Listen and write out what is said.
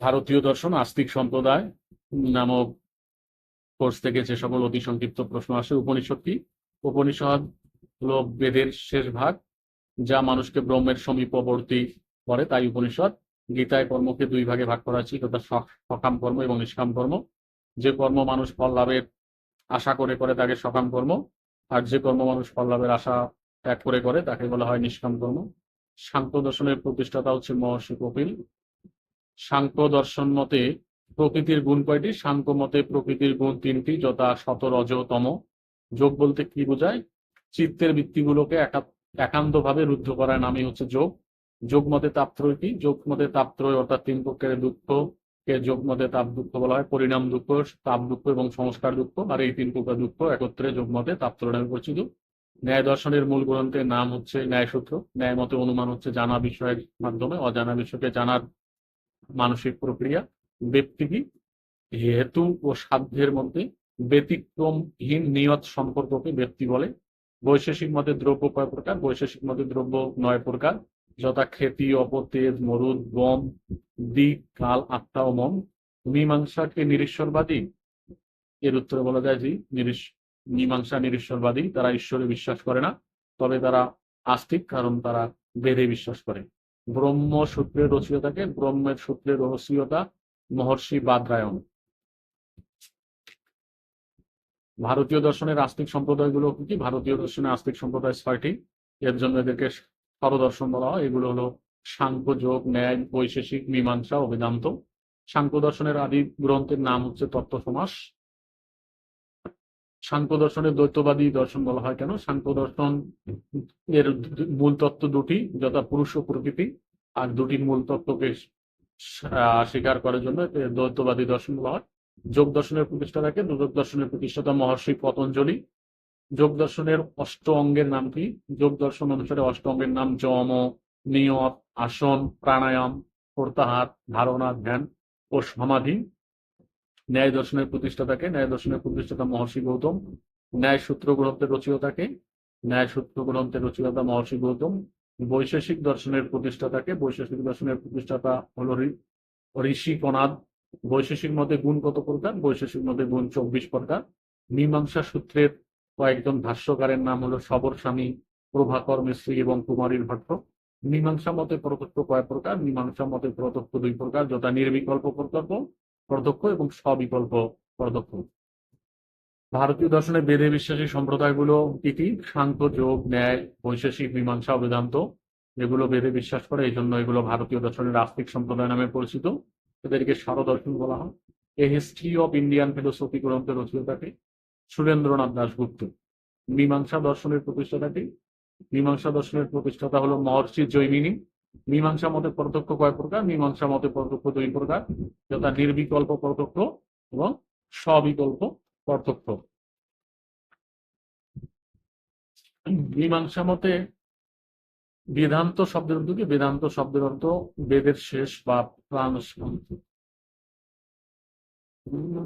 ভারতীয় দর্শন, আস্তিক সম্প্রদায় নামক কোর্স থেকে যে সকল অতি সংক্ষিপ্ত প্রশ্ন আসে, উপনিষদ কি? উপনিষদ হলো বেদের শেষ ভাগ, যা মানুষকে ব্রহ্মের সমীপবর্তী করে। তাই উপনিষদ, গীতায় কর্মকে দুই ভাগে ভাগ করা আছে তথা সক- সকাম কর্ম এবং নিষ্কাম কর্ম। যে কর্ম মানুষ ফল লাভের আশা করে করে তাকে সকাম কর্ম। আর যে কর্ম মানুষ ফল লাভের আশা ত্যাগ করে করে, তাকে বলা হয় নিষ্কাম কর্ম। সাংখ্য দর্শনের প্রতিষ্ঠাতা হচ্ছে মহর্ষি কপিল। সাংখ্য দর্শন মতে, প্রকৃতির গুণ কয়টি? সাংখ্য মতে, প্রকৃতির গুণ তিনটি, যথা শত রজ তম যোগ বলতে কি বোঝায়? চিত্তের বৃত্তিগুলোকে একান্ত ভাবে রুদ্ধ করার নামই হচ্ছে যোগ। যোগ মতে তাপত্রয় কি? যোগ মতে তাপত্রয় অর্থাৎ তিন প্রকারের দুঃখ কে যোগ মতে তাপ দুঃখ বলা হয়। পরিণাম দুঃখ, তাপ দুঃখ এবং সংস্কার দুঃখ। আর এই তিন প্রকার দুঃখ একত্রে যোগ মতে তাপত্র নামে পরিচিত। ন্যায় দর্শনের মূল গ্রন্থের নাম হচ্ছে ন্যায়সূত্র। ন্যায় মতে অনুমান হচ্ছে জানা বিষয়ের মাধ্যমে। অজানা বিষয়কে জানার মানসিক প্রক্রিয়া ব্যক্তিকে হেতু ও সাধ্যের মধ্যে ব্যতিক্রমহীন নিয়ত সম্পর্ককে ব্যক্তি বলে। বৈশেষিক মতে দ্রব্য কয় প্রকার, বৈশেষিক মতে দ্রব্য নয় প্রকার, যথা খ্যাতি অপতেজ, মরুদ, গম, দিক, কাল, আত্মা ও মন। মীমাংসাকে নিরীশ্বরবাদী, এর উত্তরে বলা যায় যে মীমাংসা নিরীশ্বরবাদী, তারা ঈশ্বরে বিশ্বাস করে না, তবে তারা আস্তিক, কারণ তারা বেদে বিশ্বাস করে। ব্রহ্ম সূত্রের রচয়িতাকে ব্রহ্মের সূত্রের রহস্যতা মহর্ষি বাদরায়ণ। ভারতীয় দর্শনের আস্তিক সম্প্রদায়গুলো কি কি? ভারতীয় দর্শনের আস্তিক সম্প্রদায় ছয়টি। এর জন্য এদেরকে সরদর্শন বলা হয়। এগুলো হলো সাংখ্য, যোগ, ন্যায়, বৈশেষিক, মীমাংসা বেদান্ত সাংখ্য দর্শনের আদি গ্রন্থের নাম হচ্ছে তত্ত্ব সমাস সাংখ্য দর্শনের দ্বৈতবাদী দর্শন বলা হয় কেন? সাংখ্য দর্শন এর মূল তত্ত্ব দুটি, যথা পুরুষ ও প্রকৃতি, আর দুটি মূল তত্ত্বকে স্বীকার করার জন্য দ্বৈতবাদী দর্শন বলা হয়। যোগ দর্শনের প্রতিষ্ঠাতাকে যোগ দর্শনের প্রতিষ্ঠাতা মহর্ষি পতঞ্জলি। যোগ দর্শনের অষ্ট অঙ্গের নাম কি? যোগ দর্শন অনুসারে অষ্ট অঙ্গের নাম যম, নিয়ত, আসন, প্রাণায়াম, প্রত্যাহার, ধারণা, ধ্যান ও সমাধি। ন্যায় দর্শনের প্রতিষ্ঠাতাকে, ন্যায় দর্শনের প্রতিষ্ঠাতা মহর্ষি গৌতম, ন্যায় সূত্র গ্রন্থের রচয়িতাকে ন্যায় সূত্র গ্রন্থের রচয়িতা মহর্ষি গৌতম, বৈশেষিক দর্শনের প্রতিষ্ঠাতাকে, বৈশেষিক দর্শনের প্রতিষ্ঠাতা হল ঋষি কনাদ বৈশেষিক মতে গুণ কত প্রকার? বৈশেষিক মতে গুণ চব্বিশ প্রকার। মীমাংসা সূত্রের কয়েকজন ভাষ্যকারের নাম হলো সবর স্বামী, প্রভাকর মিশ্রী এবং কুমারীর ভট্ট। মীমাংসা মতে প্রত্যক্ষ কয় প্রকার? মীমাংসা মতে প্রত্যক্ষ দুই প্রকার, যথা নির্বিকল্প প্রত্যক্ষ প্রত্যক্ষ এবং স্ববিকল্প প্রত্যক্ষ। ভারতীয় দর্শনে বেদে বিশ্বাসী সম্প্রদায়গুলো কি কি? সাংখ্য যোগ, ন্যায় বৈশেষিক মীমাংসা বেদান্ত যেগুলো বেদে বিশ্বাস করে এই জন্য এগুলো ভারতীয় দর্শনের আস্তিক সম্প্রদায় নামে পরিচিত। এদেরকে সারদর্শন বলা হয়। A history of Indian philosophy গ্রন্থের রচয়িতাকে সুরেন্দ্রনাথ দাশগুপ্ত। মীমাংসা দর্শনের প্রতিষ্ঠাতাকে মীমাংসা দর্শনের প্রতিষ্ঠাতা হলো মহর্ষি জৈমিনী। মীমাংসা মতে প্রত্যক্ষ কয় প্রকার? মীমাংসা মতে প্রত্যক্ষ দুই প্রকার, যথা নির্বিকল্প প্রত্যক্ষ এবং স্ববিকল্প প্রত্যক্ষ। মীমাংসা মতে বেদান্ত শব্দের অর্থ কি? বেদান্ত শব্দের অর্থ বেদের শেষ বা প্রাণ